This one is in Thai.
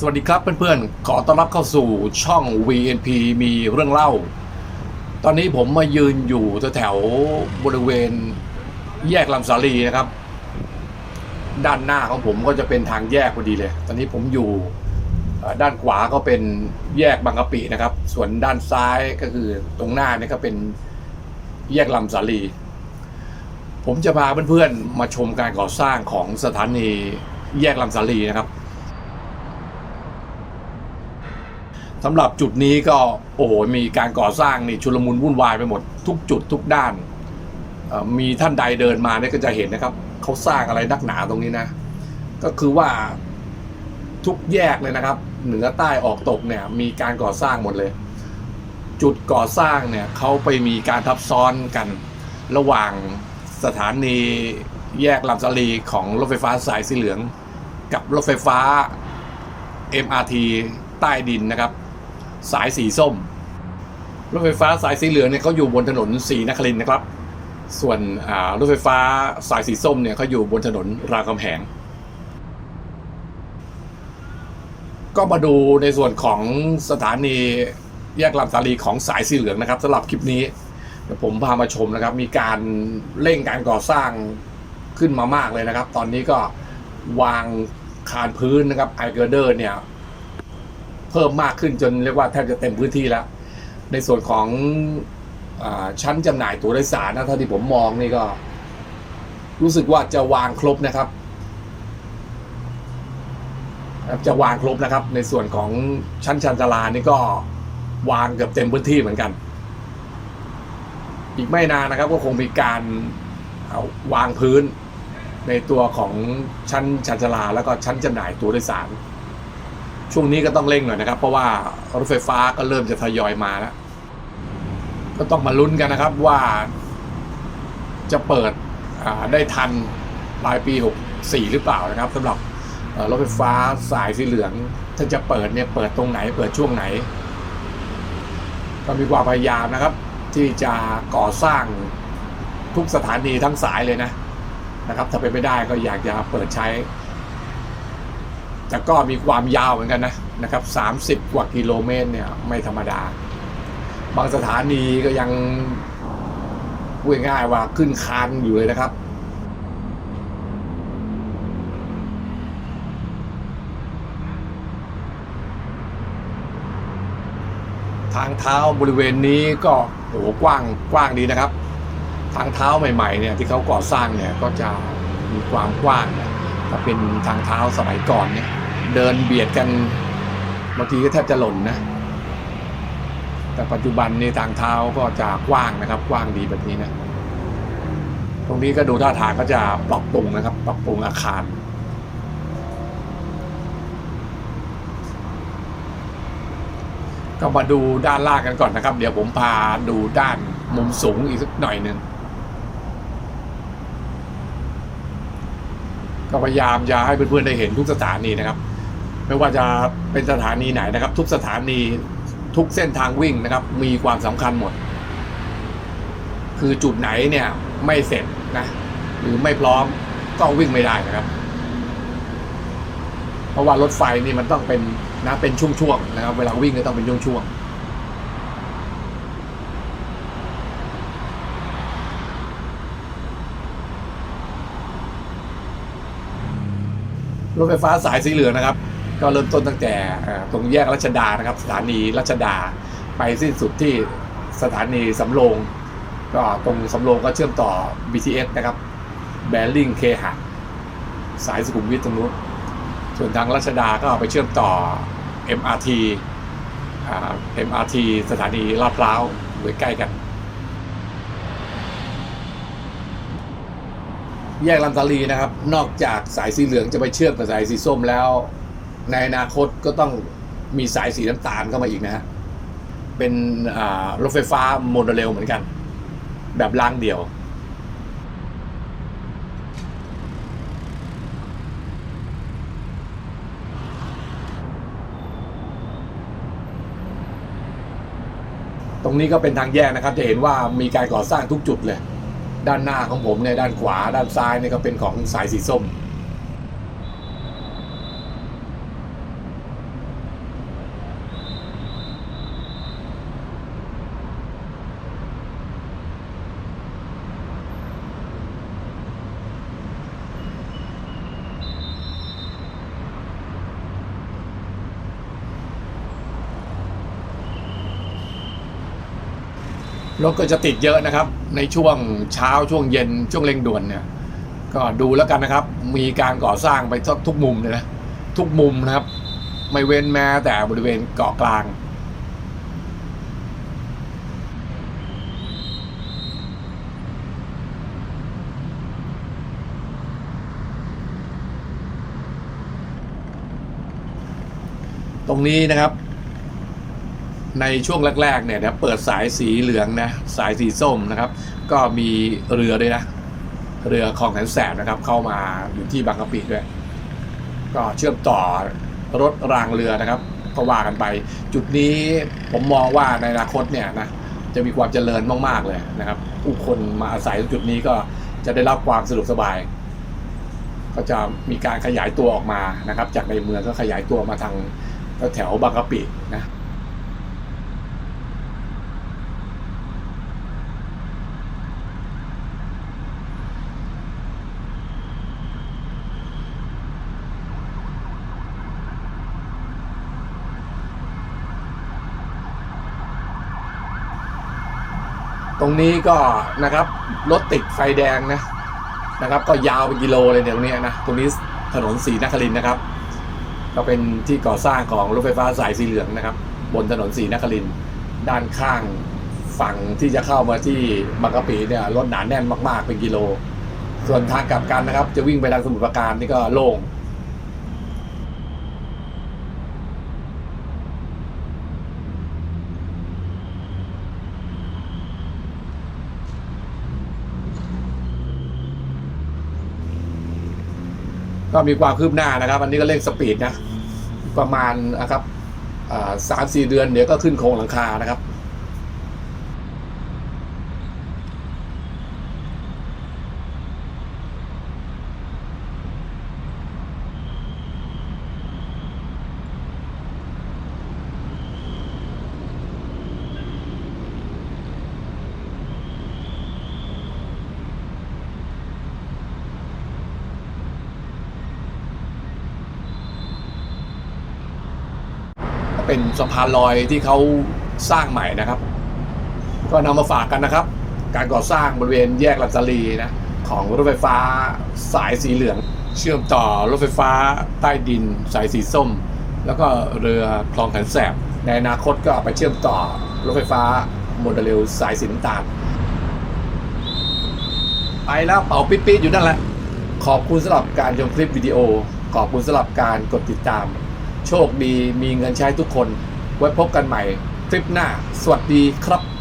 สวัสดีครับเพื่อนๆ ขอต้อนรับเข้าสู่ช่อง VNP มีเรื่องเล่า ตอนนี้ผมมายืนอยู่แถวบริเวณแยกลำสาลีนะครับ ด้านหน้าของผมก็จะเป็นทางแยกพอดีเลย ตอนนี้ผมอยู่ด้านขวาก็เป็นแยกบางกะปินะครับ ส่วนด้านซ้ายก็คือตรงหน้านี่ก็เป็นแยกลำสาลี ผมจะพาเพื่อนๆมาชมการก่อสร้างของสถานีแยกลำสาลีนะครับ สำหรับจุดนี้ก็โอ้โหมีการก่อสร้างนี่ชุลมุนวุ่นวายไปหมด ทุกจุดทุกด้าน มีท่านใดเดินมาเนี่ยก็จะเห็นนะครับเขาสร้างอะไรนักหนาตรงนี้นะ ก็คือว่าทุกแยกเลยนะครับ เหนือใต้ออกตกเนี่ยมีการก่อสร้างหมดเลย จุดก่อสร้างเนี่ยเขาไปมีการทับซ้อนกันระหว่างสถานีแยกลำสาลีของรถไฟฟ้าสายสีเหลือง กับรถไฟฟ้า MRT ใต้ดินนะครับ สายสีส้ม รถไฟฟ้าสายสีเหลืองเนี่ยเขาอยู่บนถนนสีนครินนะครับ ส่วนรถไฟฟ้าสายสีส้มเนี่ยเขาอยู่บนถนนรามคำแหง ก็มาดูในส่วนของสถานีแยกลำสาลีของสายสีเหลืองนะครับสำหรับคลิปนี้ผมพามาชมนะครับ มีการเร่งการก่อสร้างขึ้นมามากเลยนะครับ ตอนนี้ก็วางคานพื้นนะครับไอเกอร์เดอร์เนี่ย เพิ่มมากขึ้นจนเรียกว่าแทบจะเต็มพื้นที่แล้ว ในส่วนของอชั้นจำหน่ายตั๋วโดยสารนะเท่าที่ผมมองนี่ก็ รู้สึกว่าจะวางครบนะครับจะวางครบนะครับ ในส่วนของชั้นชันชาลานี่ก็วางเกือบเต็มพื้นที่เหมือนกัน อีกไม่นานนะครับ ก็คงมีการาวางพื้นในตัวของชั้นชันชาลาแล้วก็ชั้นจำหน่ายตัวโดยสาร ช่วงนี้ก็ต้องเร่งหน่อยนะครับ เพราะว่ารถไฟฟ้าก็เริ่มจะทยอยมาแล้ว ก็ต้องมาลุ้นกันนะครับว่าจะเปิดได้ทันปลายปี 64 หรือเปล่านะครับสำหรับรถไฟฟ้าสายสีเหลือง ถ้าจะเปิดเนี่ยเปิดตรงไหน เปิดช่วงไหน ก็มีความพยายามนะครับ ที่จะก่อสร้างทุกสถานีทั้งสายเลยนะนะครับ ถ้าเป็นไม่ได้ก็อยากจะเปิดใช้ แต่ก็มีความยาวเหมือนกันนะนะครับ30กว่ากิโลเมตรเนี่ยไม่ธรรมดา บางสถานีก็ยังพูดง่ายว่าขึ้นคานอยู่เลยนะครับทางเท้าบริเวณนี้ก็โอ้โหกว้างกว้างดีนะครับ ทางเท้าใหม่ๆเนี่ยที่เขาก่อสร้างเนี่ยก็จะมีความกว้างนะ ถ้าเป็นทางเท้าสมัยก่อนเนี่ย เดินเบียดกันบางทีก็แทบจะหล่นนะ แต่ปัจจุบันในทางเท้าก็จะกว้างนะครับกว้างดีแบบนี้นะ ตรงนี้ก็ดูท่าทางก็จะปรับปรุงนะครับ ปรับปรุงอาคารก็มาดูด้านล่างกันก่อนนะครับ เดี๋ยวผมพาดูด้านมุมสูงอีกสักหน่อยหนึ่ง ก็พยายามจะให้เพื่อนๆได้เห็นทุกสถานีนะครับ ไม่ว่าจะเป็นสถานีไหนนะครับ ทุกสถานีทุกเส้นทางวิ่งนะครับ มีความสำคัญหมด คือจุดไหนเนี่ยไม่เสร็จนะหรือไม่พร้อมก็วิ่งไม่ได้นะครับ เพราะว่ารถไฟนี่มันต้องเป็นนะเป็นช่วงๆนะครับ เวลาวิ่งก็ต้องเป็นช่วงๆ รถไฟฟ้าสายสีเหลืองนะครับ ก็เริ่มต้นตั้งแต่ตรงแยกรัชดานะครับ สถานีรัชดาไปสิ้นสุดที่สถานีสำโรงก็ตรงสำโรงก็เชื่อมต่อ BTS นะครับแบริ่งเคหะสายสุขุมวิทตรงนู้นส่วนทางรัชดาก็ไปเชื่อมต่อ MRT อ่า MRT สถานีลาดพร้าวอยู่ใกล้กัน แยกลำตาลีนะครับ นอกจากสายสีเหลืองจะไปเชื่อมกับสายสีส้มแล้ว ในอนาคตก็ต้องมีสายสีน้ำตาลเข้ามาอีกนะฮะเป็นรถไฟฟ้าโมโนเรลเหมือนกัน แบบรางเดียวตรงนี้ก็เป็นทางแยกนะครับ จะเห็นว่ามีการก่อสร้างทุกจุดเลย ด้านหน้าของผมเนี่ยด้านขวาด้านซ้ายเนี่ยก็เป็นของสายสีส้ม รถก็จะติดเยอะนะครับ ในช่วงเช้าช่วงเย็นช่วงเร่งด่วนเนี่ย ก็ดูแล้วกันนะครับ มีการก่อสร้างไปทุกมุมเลยนะทุกมุมนะครับ ไม่เว้นแม้แต่บริเวณเกาะกลางตรงนี้นะครับ ในช่วงแรกๆเนี่ยนะเปิดสายสีเหลืองนะสายสีส้มนะครับ ก็มีเรือด้วยนะ เรือคลองแสนแสบนะครับ เข้ามาอยู่ที่บางกะปิด้วย ก็เชื่อมต่อรถรางเรือนะครับก็ว่ากันไป จุดนี้ผมมองว่าในอนาคตเนี่ยนะจะมีความเจริญมากๆเลยนะครับ ผู้คนมาอาศัยจุดนี้ก็จะได้รับความสะดวกสบาย ก็จะมีการขยายตัวออกมานะครับ จากในเมืองก็ขยายตัวมาทางแถวบางกะปินะ รงนี้ก็นะครับรถติดไฟแดงนะนะครับ ก็ยาวเป็นกิโลเลยเนี่ยตรงนี้นะตรงนี้ถนนสีนครินนะครับ ก็เป็นที่ก่อสร้างของรถไฟฟ้าสายสีเหลืองนะครับ บนถนนสีนครินด้านข้างฝั่งที่จะเข้ามาที่บางกะปิเนี่ยรถหนาแน่นมาก ๆ เป็นกิโล ส่วนทางกลับกันนะครับ จะวิ่งไปทางสมุทรปราการนี่ก็โล่ง ก็มีความคืบหน้านะครับ อันนี้ก็เร่งสปีดนะ ประมาณนะครับสามสี่เดือนเดี๋ยวก็ขึ้นโครงหลังคานะครับ เป็นสะพานลอยที่เขาสร้างใหม่นะครับ ก็นำมาฝากกันนะครับ การก่อสร้างบริเวณแยกลัตลีนะของรถไฟฟ้าสายสีเหลือง เชื่อมต่อรถไฟฟ้าใต้ดินสายสีส้ม แล้วก็เรือคลองแสนแสบ ในอนาคตก็ไปเชื่อมต่อรถไฟฟ้าโมเดลเรลสายสีน้ำตาลไปแล้วเป่าปิ๊ดๆอยู่นั่นแหละ ขอบคุณสำหรับการชมคลิปวิดีโอ ขอบคุณสำหรับการกดติดตาม โชคดีมีเงินใช้ทุกคน ไว้พบกันใหม่ คลิปหน้า สวัสดีครับ